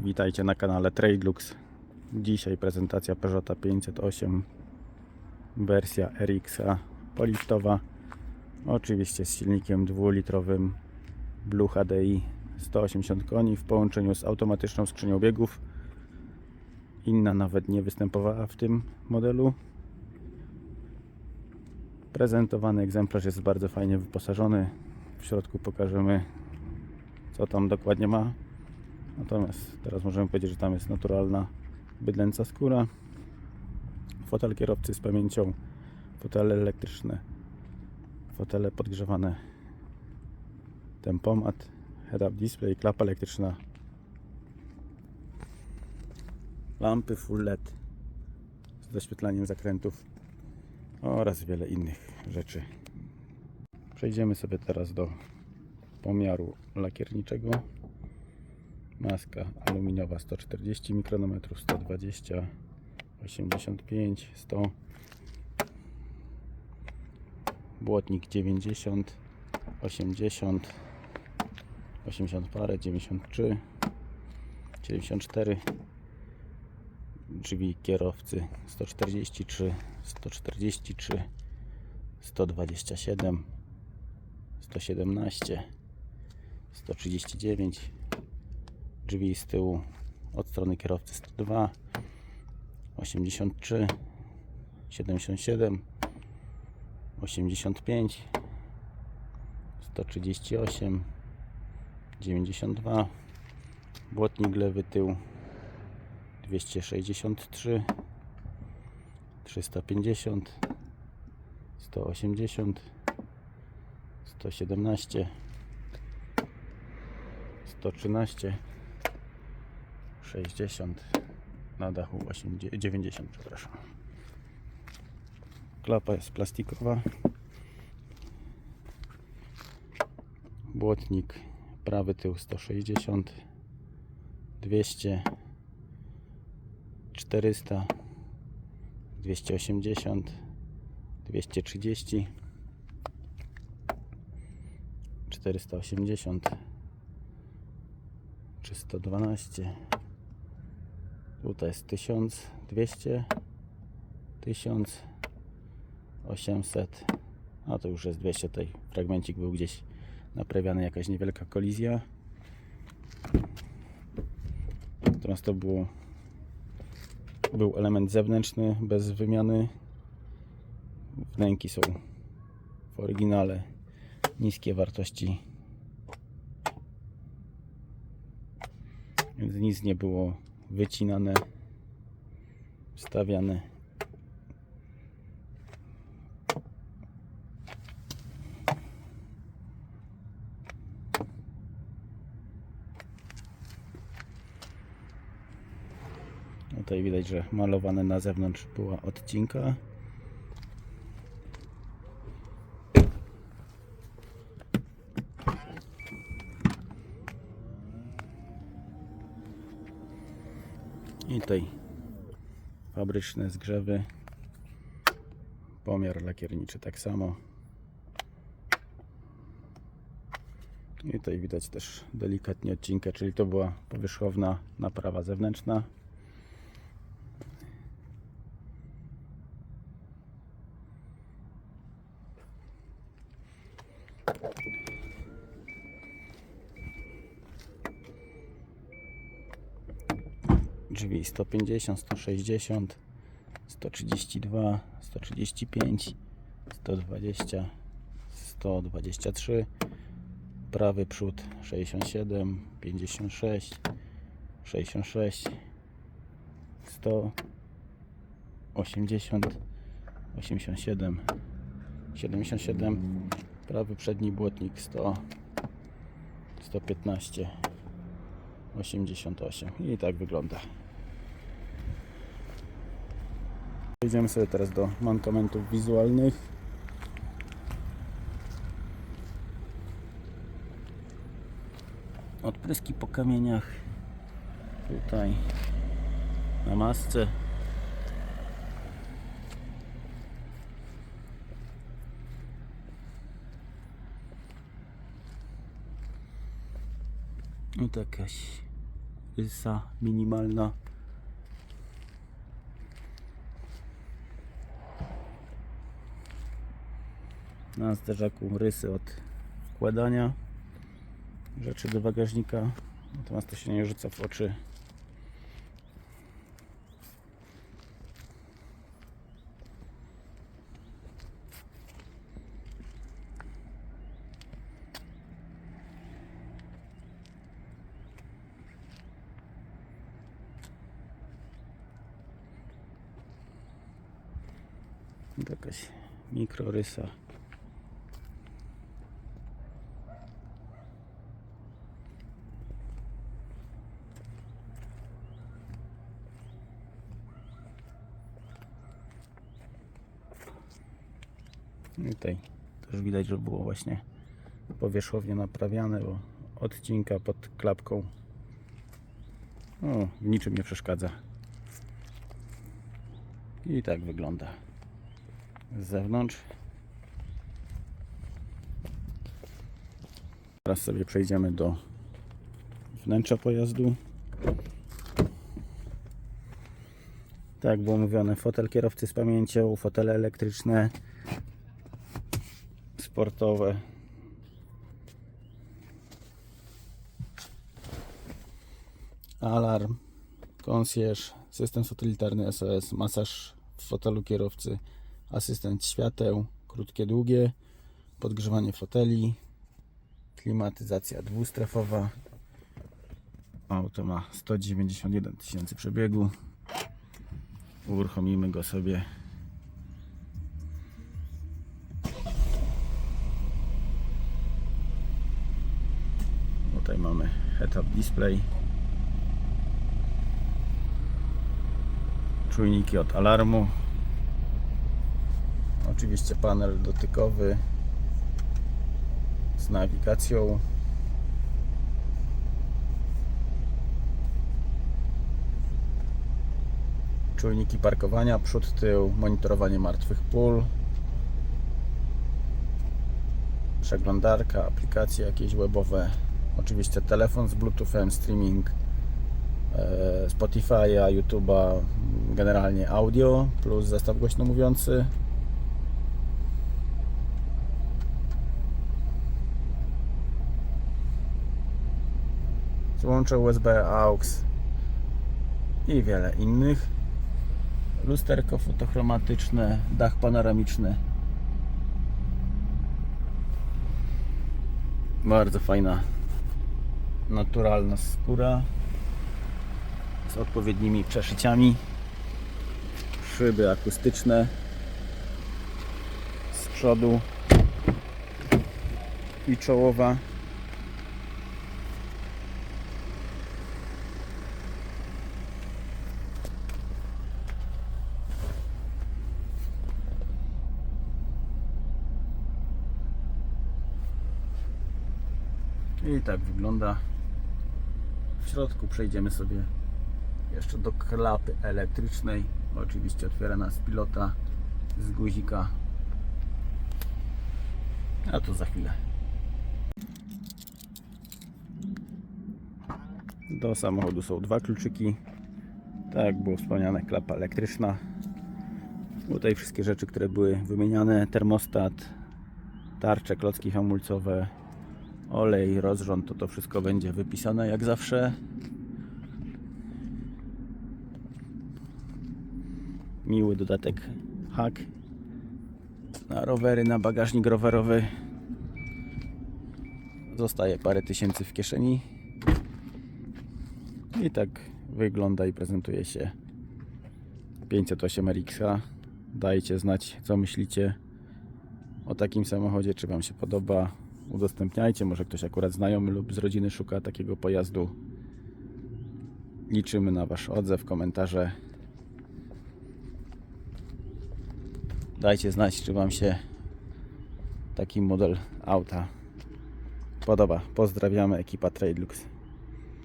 Witajcie na kanale Tradelux. Dzisiaj prezentacja Peugeota 508 wersja RX-a poliftowa. Oczywiście z silnikiem dwulitrowym Blue HDI 180 koni w połączeniu z automatyczną skrzynią biegów. Inna nawet nie występowała w tym modelu. Prezentowany egzemplarz jest bardzo fajnie wyposażony. W środku pokażemy co tam dokładnie ma. Natomiast teraz możemy powiedzieć, że tam jest naturalna bydlęca skóra. Fotel kierowcy z pamięcią, fotele elektryczne, fotele podgrzewane, tempomat, head-up display, klapa elektryczna, lampy full LED z doświetlaniem zakrętów oraz wiele innych rzeczy. Przejdziemy sobie teraz do pomiaru lakierniczego. Maska aluminiowa 140 mikronometrów, 120, 85, 100. Błotnik 90, 80, 80 parę, 93, 74. Drzwi kierowcy 143, 143, 127, 117, 139 drzwi z tyłu od strony kierowcy 102 83 77 85 138 92 błotnik lewy tył 263 350 180 117 113 60 na dachu 80, 90 przepraszam. Klapa jest plastikowa. Błotnik prawy tył 160 200 400 280 230 480 312 Tutaj jest 1200, 1800, a to już jest 200. Tutaj fragmencik był gdzieś naprawiany, jakaś niewielka kolizja. Natomiast to było, był element zewnętrzny bez wymiany. Wnęki są w oryginale niskie wartości, więc nic nie było wycinane, wstawiane. Tutaj widać, że malowane na zewnątrz była odcinka. I tutaj fabryczne zgrzewy. Pomiar lakierniczy tak samo. I tutaj widać też delikatnie odcinkę, czyli to była powierzchowna naprawa zewnętrzna. Drzwi 150, 160, 132, 135, 120, 123, prawy przód 67, 56, 66, 100, 80, 87, 77, prawy przedni błotnik 100, 115, 88 i tak wygląda. Przejdziemy sobie teraz do mankamentów wizualnych. Odpryski po kamieniach. Tutaj na masce. I to jakaś Rysa minimalna. Na zderzaku rysy od wkładania rzeczy do bagażnika. Natomiast to się nie rzuca w oczy. Jakaś mikrorysa. I tutaj też widać, że było właśnie powierzchownie naprawiane, bo odcinka pod klapką o, w niczym nie przeszkadza. I tak wygląda z zewnątrz. Teraz sobie przejdziemy do wnętrza pojazdu. Tak było mówione, fotel kierowcy z pamięcią, fotele elektryczne, sportowe. Alarm, konsjerz, system satelitarny SOS, masaż w fotelu kierowcy, asystent świateł, krótkie, długie, podgrzewanie foteli, klimatyzacja dwustrefowa. Auto ma 191 tysięcy przebiegu. Uruchomimy go sobie. Head-up display. Czujniki od alarmu. Oczywiście panel dotykowy z nawigacją. Czujniki parkowania, przód, tył, monitorowanie martwych pól. Przeglądarka, aplikacje jakieś webowe. Oczywiście telefon z Bluetoothem, streaming e, Spotify'a, YouTube'a, generalnie audio plus zestaw głośno mówiący. Złącze USB, AUX i wiele innych. Lusterko fotochromatyczne, dach panoramiczny. Bardzo fajna, naturalna skóra z odpowiednimi przeszyciami. Szyby akustyczne z przodu i czołowa. I tak wygląda. W środku przejdziemy sobie jeszcze do klapy elektrycznej. Oczywiście otwiera nas pilota z guzika. A to za chwilę. Do samochodu są dwa kluczyki. Tak jak było wspomniane, klapa elektryczna. Tutaj wszystkie rzeczy, które były wymieniane, termostat, tarcze, klocki hamulcowe, olej, rozrząd, to to wszystko będzie wypisane jak zawsze. Miły dodatek hak na rowery, na bagażnik rowerowy. Zostaje parę tysięcy w kieszeni. I tak wygląda i prezentuje się 508 RX. Dajcie znać, co myślicie o takim samochodzie, czy Wam się podoba. Udostępniajcie, może ktoś akurat znajomy lub z rodziny szuka takiego pojazdu. Liczymy na Wasz odzew, komentarze. Dajcie znać, czy Wam się taki model auta podoba. Pozdrawiamy, ekipa Tradelux.